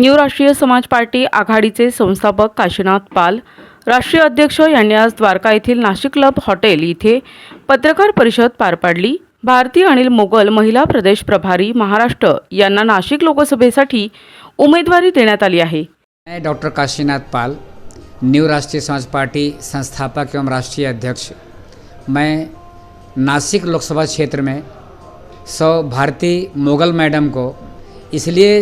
New राष्ट्रीय समाज party आघाडीचे संस्थापक काशीनाथ पाल राष्ट्रीय अध्यक्ष यांनी आज द्वारका येथील नाशिक क्लब हॉटेल इथे पत्रकार परिषद पार पाडली. भारती अनिल मोगल महिला प्रदेश प्रभारी महाराष्ट्र यांना नाशिक लोकसभेसाठी उमेदवारी देण्यात आली आहे. डॉक्टर काशीनाथ पाल न्यू राष्ट्रीय समाज पार्टी संस्थापक एवं राष्ट्रीय अध्यक्ष। मैं नासिक लोकसभा क्षेत्र में सौ भारती मोगल मैडम को इसलिए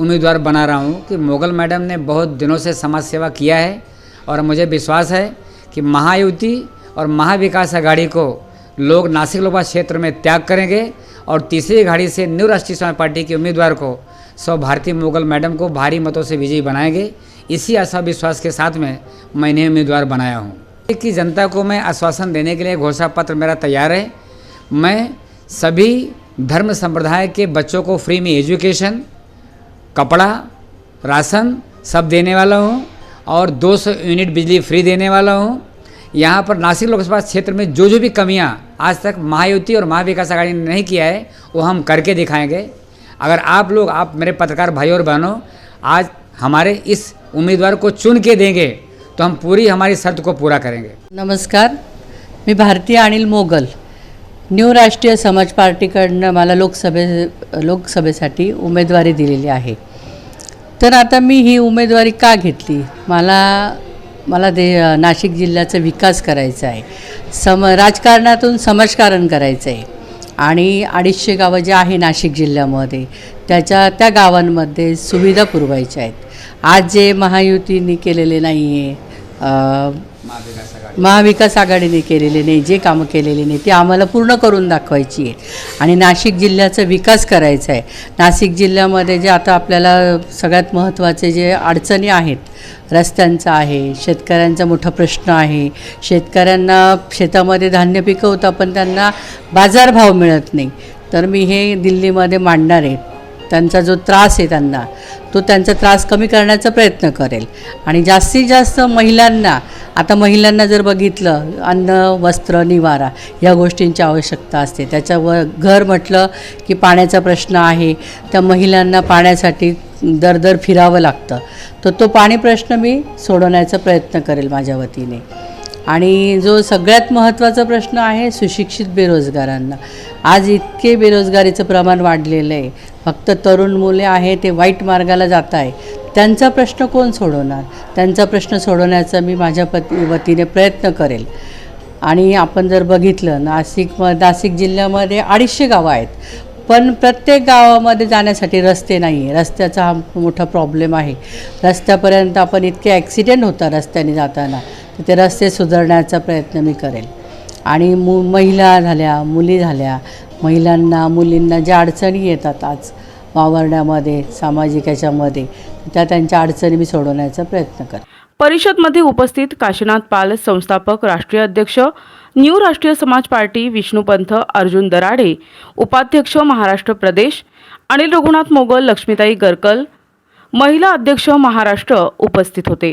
उम्मीदवार बना रहा हूँ कि मोगल मैडम ने बहुत दिनों से समाज सेवा किया है और मुझे विश्वास है कि महायुति और महाविकास आघाड़ी को लोग नासिक लोकसभा क्षेत्र में त्याग करेंगे और तीसरी घाड़ी से न्यू राष्ट्रीय समाज पार्टी के उम्मीदवार को सौ भारतीय मुगल मैडम को भारी मतों से विजयी बनाएँगे। इसी आशा विश्वास के साथ में मैंने उम्मीदवार बनाया हूँ। कि जनता को मैं आश्वासन देने के लिए घोषणा पत्र मेरा तैयार है। मैं सभी धर्म संप्रदाय के बच्चों को फ्री में एजुकेशन कपड़ा, राशन सब देने वाला हूँ और 200 यूनिट बिजली फ्री देने वाला हूँ। यहाँ पर नासिक लोकसभा क्षेत्र में जो जो भी कमियाँ आज तक महायुति और महाविकास आघाड़ी ने नहीं किया है, वो हम करके दिखाएँगे। अगर आप लोग, आप मेरे पत्रकार भाई और बहनों, आज हमारे इस उम्मीदवार को चुन के देंगे तो हम पूरी हमारी शर्त को पूरा करेंगे। नमस्कार, मी भारतीय अनिल मोगल। न्यू राष्ट्रीय समाज पार्टीकडनं मला लोकसभे लोकसभेसाठी उमेदवारी दिलेली आहे. तर आता मी ही उमेदवारी का घेतली? मला मला दे नाशिक जिल्ह्याचा विकास करायचा आहे. सम राजकारणातून समाजकारण करायचं आहे. आणि अडीचशे गावं जे आहे नाशिक जिल्ह्यामध्ये त्याच्या त्या गावांमध्ये सुविधा पुरवायच्या आहेत. आज जे महायुतीने केलेले नाही आहे महाविकास आघाडीने केलेले नाही जे कामं केलेले नाही ती आम्हाला पूर्ण करून दाखवायची आहे आणि नाशिक जिल्ह्याचा विकास करायचा आहे. नाशिक जिल्ह्यामध्ये जे आता आपल्याला सगळ्यात महत्त्वाचे जे अडचणी आहेत रस्त्यांचा आहे शेतकऱ्यांचा मोठा प्रश्न आहे शेतकऱ्यांना शेतामध्ये धान्य पिकवतं पण त्यांना बाजारभाव मिळत नाही. तर मी हे दिल्लीमध्ये मांडणार आहे. त्यांचा जो त्रास आहे त्यांना तो त्यांचा त्रास कमी करण्याचा प्रयत्न करेल. आणि जास्तीत जास्त महिलांना आता महिलांना जर बघितलं अन्न वस्त्र निवारा या गोष्टींची आवश्यकता असते. त्याच्यावर घर म्हटलं की पाण्याचा प्रश्न आहे त्या महिलांना पाण्यासाठी दर दर फिरावं लागतं. तर तो पाणी प्रश्न मी सोडवण्याचा प्रयत्न करेल माझ्या वतीने. आणि जो सगळ्यात महत्त्वाचा प्रश्न आहे सुशिक्षित बेरोजगारांना. आज इतके बेरोजगारीचं प्रमाण वाढलेलं आहे. फक्त तरुण मुले आहे ते वाईट मार्गाला जात आहे. त्यांचा प्रश्न कोण सोडवणार? त्यांचा प्रश्न सोडवण्याचा मी माझ्या पती वतीने प्रयत्न करेल. आणि आपण जर बघितलं नाशिक म नाशिक जिल्ह्यामध्ये अडीचशे गावं आहेत. पण प्रत्येक गावामध्ये जाण्यासाठी रस्ते नाही आहे रस्त्याचा हा मोठा प्रॉब्लेम आहे. रस्त्यापर्यंत आपण इतके ॲक्सिडेंट होता रस्त्याने जाताना. तर ते रस्ते सुधारण्याचा प्रयत्न मी करेल. आणि मु महिला झाल्या मुली झाल्या महिलांना मुलींना ज्या अडचणी येतात आज वावरण्यामध्ये सामाजिक याच्यामध्ये त्या त्यांच्या अडचणी मी सोडवण्याचा प्रयत्न करेन परिषदमध्ये उपस्थित काशीनाथ पाल संस्थापक राष्ट्रीय अध्यक्ष न्यू राष्ट्रीय समाज पार्टी विष्णुपंथ अर्जुन दराडे उपाध्यक्ष महाराष्ट्र प्रदेश अनिल रघुनाथ मोगल लक्ष्मीताई गरकल महिला अध्यक्ष महाराष्ट्र उपस्थित होते.